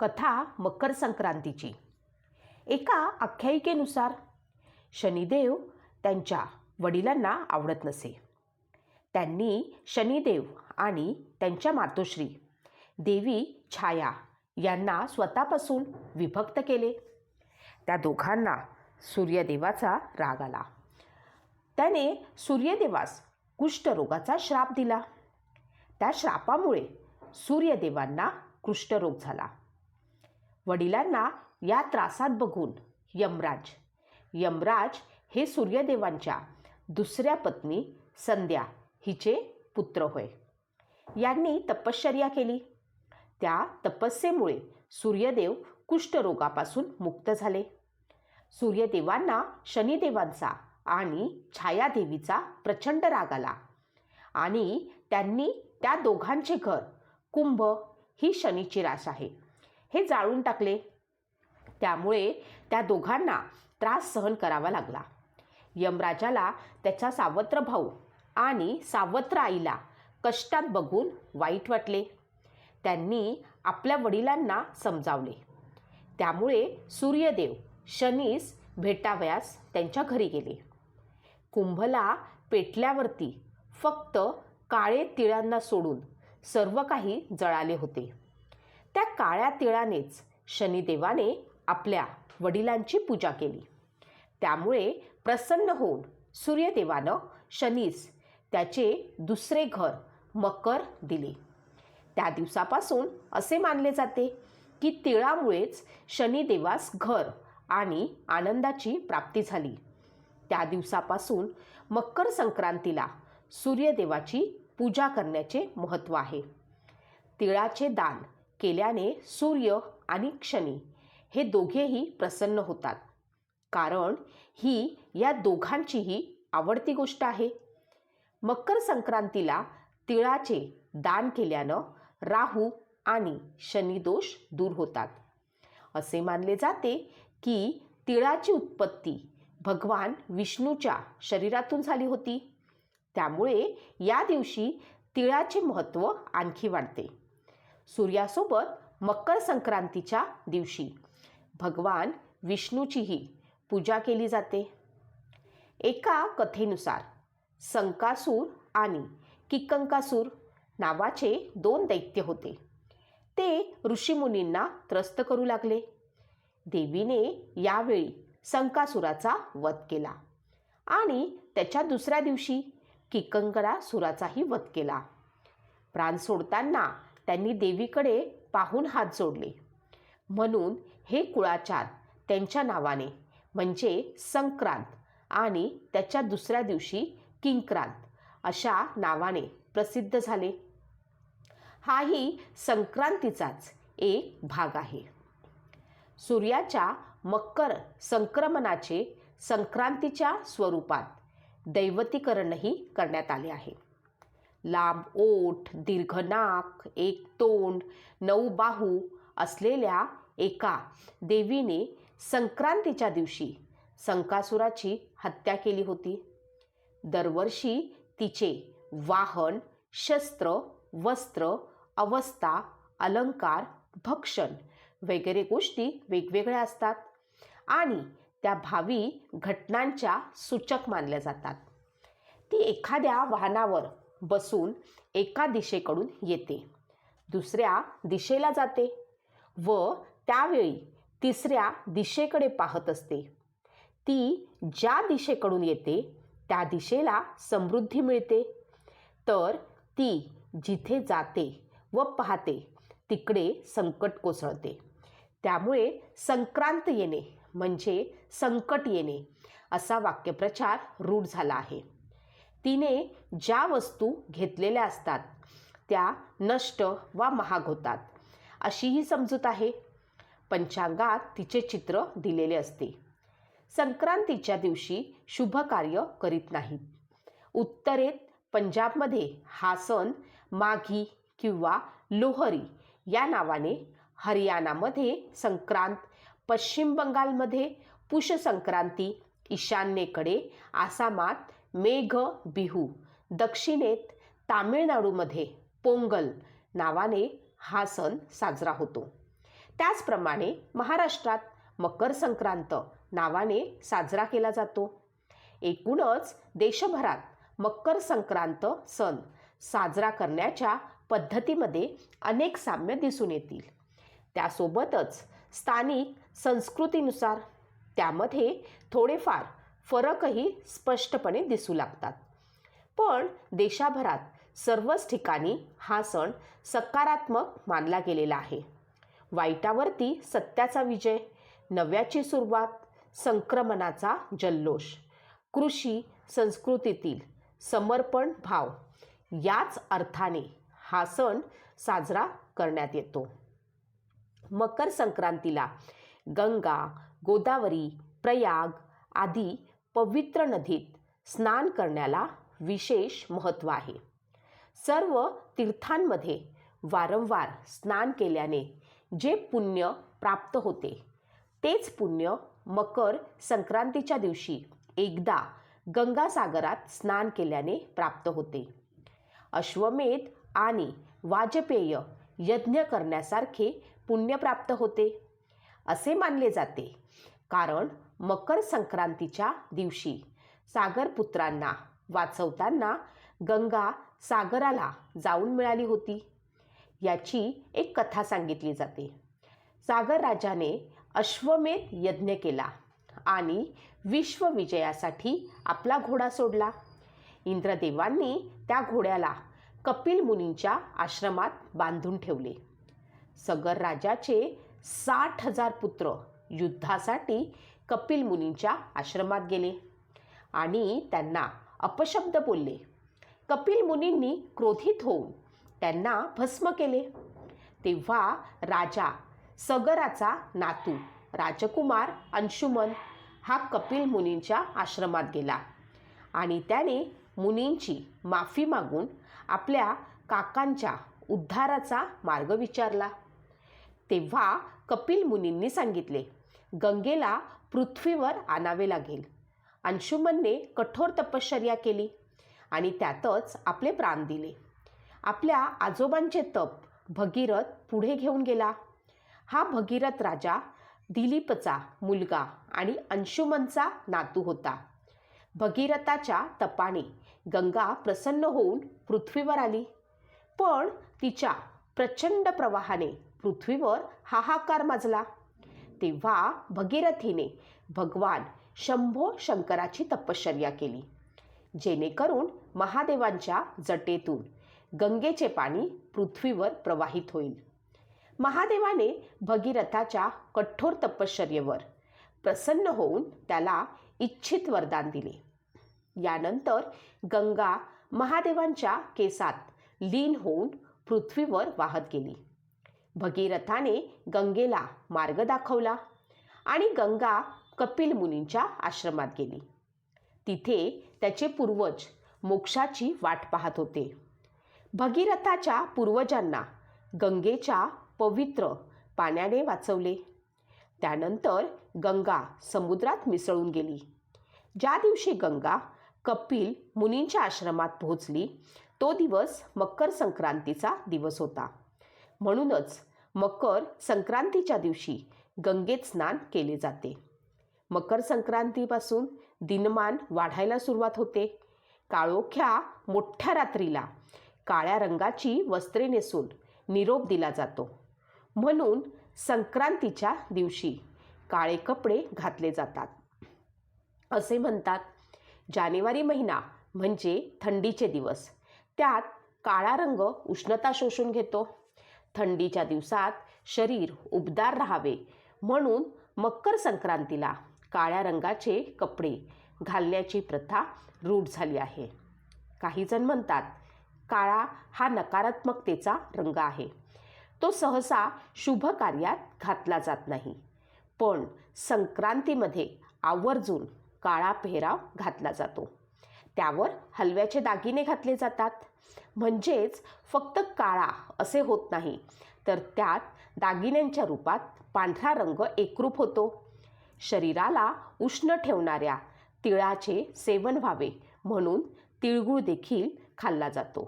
कथा मकर संक्रांतीची. एका आख्यायिकेनुसार शनिदेव त्यांच्या वडिलांना आवडत नसे. त्यांनी शनिदेव आणि त्यांच्या मातोश्री देवी छाया यांना स्वतःपासून विभक्त केले. त्या दोघांना सूर्यदेवाचा राग आला. त्याने सूर्यदेवास कुष्ठरोगाचा श्राप दिला. त्या श्रापामुळे सूर्यदेवांना कुष्ठरोग झाला. वडिलांना या त्रासात बघून यमराज. यमराज हे सूर्यदेवांच्या दुसऱ्या पत्नी संध्या हिचे पुत्र होय. यांनी तपश्चर्या केली. त्या तपस्येमुळे सूर्यदेव कुष्ठरोगापासून मुक्त झाले. सूर्यदेवांना शनिदेवांचा आणि छायादेवीचा प्रचंड राग आला आणि त्यांनी त्या दोघांचे घर कुंभ ही शनीची रास आहे. हे जाळून टाकले. त्यामुळे त्या दोघांना त्रास सहन करावा लागला. यमराजाला त्याचा सावत्र भाऊ आणि सावत्र आईला कष्टात बघून वाईट वाटले. त्यांनी आपल्या वडिलांना समजावले. त्यामुळे सूर्यदेव शनीस भेटावयास त्यांच्या घरी गेले. कुंभला पेटल्यावरती फक्त काळे तिळांना सोडून सर्व काही जळाले होते. त्या काळ्या तिळानेच शनिदेवाने आपल्या वडिलांची पूजा केली. त्यामुळे प्रसन्न होऊन सूर्यदेवानं शनीस त्याचे दुसरे घर मकर दिले. त्या दिवसापासून असे मानले जाते की तिळामुळेच शनिदेवास घर आणि आनंदाची प्राप्ती झाली. त्या दिवसापासून मकर संक्रांतीला सूर्यदेवाची पूजा करण्याचे महत्त्व आहे. तिळाचे दान केल्याने सूर्य आणि शनी हे दोघेही प्रसन्न होतात. कारण ही या दोघांचीही आवडती गोष्ट आहे. मकर संक्रांतीला तिळाचे दान केल्यानं राहू आणि शनिदोष दूर होतात. असे मानले जाते की तिळाची उत्पत्ती भगवान विष्णूच्या शरीरातून झाली होती. त्यामुळे या दिवशी तिळाचे महत्त्व आणखी वाढते. सूर्यासोबत मकर संक्रांतीच्या दिवशी. भगवान विष्णूचीही पूजा केली जाते. एका कथेनुसार संकासूर आणि किक्कंकासूर नावाचे दोन दैत्य होते. ते ऋषीमुनींना त्रस्त करू लागले. देवीने यावेळी संकासुराचा वध केला आणि त्याच्या दुसऱ्या दिवशी किकंकरासुराचाही वध केला. प्राण सोडताना त्यांनी देवीकडे पाहून हात जोडले. म्हणून हे कुळाचार त्यांच्या नावाने म्हणजे संक्रांत आणि त्याच्या दुसऱ्या दिवशी किंक्रांत अशा नावाने प्रसिद्ध झाले. हाही संक्रांतीचाच एक भाग आहे. सूर्याच्या मकर संक्रमणाचे संक्रांतीच्या स्वरूपात दैवतीकरणही करण्यात आले आहे. लांब ओठ दीर्घ नाक एक तोंड नऊ बाहू असलेल्या एका देवीने संक्रांतीच्या दिवशी संकासुराची हत्या केली होती. दरवर्षी तिचे वाहन शस्त्र वस्त्र अवस्था अलंकार भक्षण वगैरे गोष्टी वेगवेगळ्या असतात आणि त्या भावी घटनांच्या सूचक मानल्या जातात. ती एखाद्या वाहनावर बसून एका दिशेकडून येते. दुसऱ्या दिशेला जाते व त्यावेळी तिसऱ्या दिशेकडे पाहत असते. ती ज्या दिशेकडून येते त्या दिशेला समृद्धी मिळते. तर ती जिथे जाते व पाहते तिकडे संकट कोसळते. त्यामुळे संक्रांत येणे म्हणजे संकट येणे असा वाक्यप्रचार रूढ झाला आहे. तिने ज्या वस्तू घेतलेल्या असतात त्या नष्ट वा महाग होतात अशी ही समजूत आहे. पंचांगात तिचे चित्र दिलेले असते. संक्रांतीच्या दिवशी शुभ कार्य करीत नाहीत. उत्तरेत पंजाबमध्ये हा सण माघी किंवा लोहरी या नावाने हरियाणामध्ये संक्रांत पश्चिम बंगालमध्ये पुष संक्रांती ईशान्येकडे आसामात मेघ बिहू. दक्षिणेत तामिळनाडूमध्ये पोंगल नावाने हा सण साजरा होतो. त्याचप्रमाणे महाराष्ट्रात मकर संक्रांत नावाने साजरा केला जातो. एकूणच देशभरात मकर संक्रांत सण साजरा करण्याच्या पद्धतीमध्ये अनेक साम्य दिसून येतील. त्यासोबतच स्थानिक संस्कृतीनुसार त्यामध्ये थोडेफार फरकही स्पष्टपणे दिसू लागतात. पण देशाभरात सर्वच ठिकाणी हा सण सकारात्मक मानला गेलेला आहे. वाईटावरती सत्याचा विजय नव्याची सुरुवात संक्रमणाचा जल्लोष कृषी संस्कृतीतील समर्पण भाव याच अर्थाने हा सण साजरा करण्यात येतो. मकर संक्रांतीला गंगा गोदावरी प्रयाग आदी पवित्र नदीत स्नान करण्याला विशेष महत्त्व आहे. सर्व तीर्थांमध्ये वारंवार स्नान केल्याने जे पुण्य प्राप्त होते तेच पुण्य मकर संक्रांतीच्या दिवशी एकदा गंगासागरात स्नान केल्याने प्राप्त होते. अश्वमेध आणि वाजपेय यज्ञ करण्यासारखे पुण्य प्राप्त होते असे मानले जाते. कारण मकर संक्रांतीच्या दिवशी. सागरपुत्रांना वाचवताना गंगा सागराला जाऊन मिळाली होती. याची एक कथा सांगितली जाते. सागर राजाने अश्वमेध यज्ञ केला आणि विश्वविजयासाठी आपला घोडा सोडला. इंद्रदेवांनी त्या घोड्याला कपिल मुनींच्या आश्रमात बांधून ठेवले. सगर राजाचे साठ हजार पुत्र युद्धासाठी कपिल मुनींच्या आश्रमात गेले आणि त्यांना अपशब्द बोलले. कपिल मुनींनी क्रोधित होऊन त्यांना भस्म केले. तेव्हा राजा सगराचा नातू राजकुमार अंशुमन हा कपिल मुनींच्या आश्रमात गेला आणि त्याने मुनींची माफी मागून आपल्या काकांच्या उद्धाराचा मार्ग विचारला. तेव्हा कपिल मुनींनी सांगितले गंगेला पृथ्वीवर आणावे लागेल. अंशुमनने कठोर तपश्चर्या केली आणि त्यातच आपले प्राण दिले. आपल्या आजोबांचे तप भगीरथ पुढे घेऊन गेला. हा भगीरथ राजा दिलीपचा मुलगा आणि अंशुमनचा नातू होता. भगीरथाच्या तपाने गंगा प्रसन्न होऊन पृथ्वीवर आली. पण तिच्या प्रचंड प्रवाहाने पृथ्वीवर हाहाकार माजला. तेव्हा भगीरथीने भगवान शंभो शंकराची तपश्चर्या केली. जेणेकरून महादेवांच्या जटेतून गंगेचे पाणी पृथ्वीवर प्रवाहित होईल. महादेवाने भगीरथाच्या कठोर तपश्चर्येवर प्रसन्न होऊन त्याला इच्छित वरदान दिले. यानंतर गंगा महादेवांच्या केसात लीन होऊन पृथ्वीवर वाहत गेली. भगीरथाने गंगेला मार्ग दाखवला आणि गंगा कपिल मुनींच्या आश्रमात गेली. तिथे त्याचे पूर्वज मोक्षाची वाट पाहत होते. भगीरथाच्या पूर्वजांना गंगेच्या पवित्र पाण्याने वाचवले. त्यानंतर गंगा समुद्रात मिसळून गेली. ज्या दिवशी गंगा कपिल मुनींच्या आश्रमात पोहोचली तो दिवस मकर संक्रांतीचा दिवस होता. म्हणूनच मकर संक्रांतीच्या दिवशी गंगेत स्नान केले जाते. मकर संक्रांतीपासून दिनमान वाढायला सुरुवात होते. काळोख्या मोठ्या रात्रीला काळ्या रंगाची वस्त्रे नेसून निरोप दिला जातो. म्हणून संक्रांतीच्या दिवशी काळे कपडे घातले जातात. असे म्हणतात जानेवारी महिना म्हणजे थंडीचे दिवस. त्यात काळा रंग उष्णता शोषून घेतो. थंडीच्या दिवसात शरीर उबदार राहावे म्हणून मकर संक्रांतीला काळ्या रंगाचे कपडे घालण्याची प्रथा रूढ झाली आहे. काही जण म्हणतात काळा हा नकारात्मकतेचा रंग आहे. तो सहसा शुभ कार्यात घातला जात नाही. पण संक्रांतीमध्ये आवर्जून काळा पेहराव घातला जातो. त्यावर हलव्याचे दागिने घातले जातात. म्हणजेच फक्त काळा असे होत नाही. तर त्यात दागिन्यांच्या रूपात पांढरा रंग एकरूप होतो. शरीराला उष्ण ठेवणाऱ्या तिळाचे सेवन व्हावे म्हणून तिळगुळ देखील खाल्ला जातो.